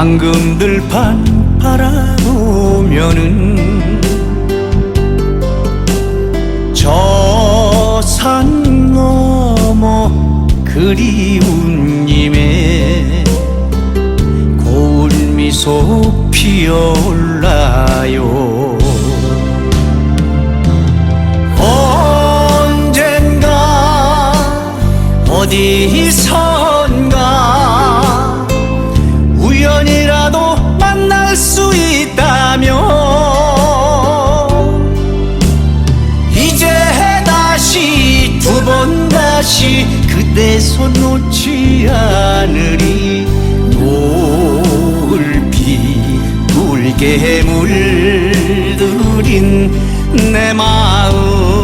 황금들판 바라보면은 저산 넘어 그리운 님의 고운 미소 피어올라요. 언젠가 어디선 놓지 않으리. 노을비 붉게 물들인 내 마음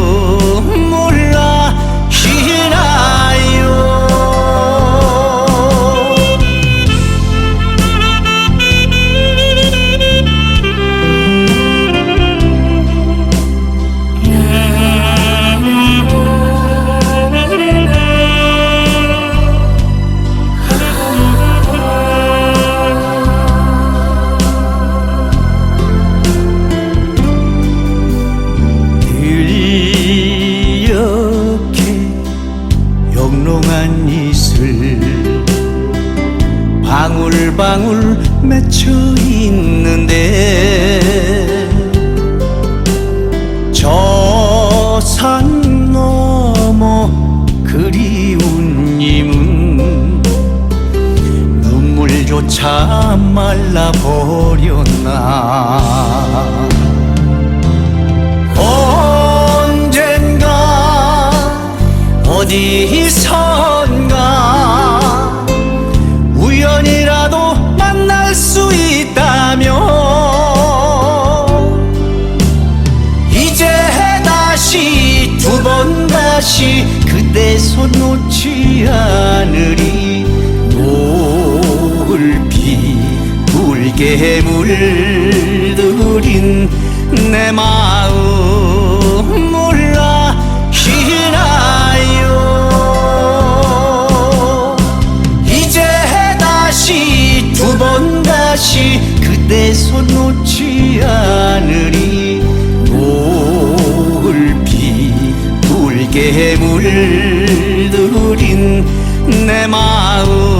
이렇게 영롱한 이슬 방울방울 맺혀 있는데 저산 넘어 그리운 님은 눈물조차 말라버렸나 어디선가? 우연이라도 만날 수 있다면 이제 다시 두 번 다시 그대 손 놓지 않으리. 노을비 붉게 물들인 내 마음 немало.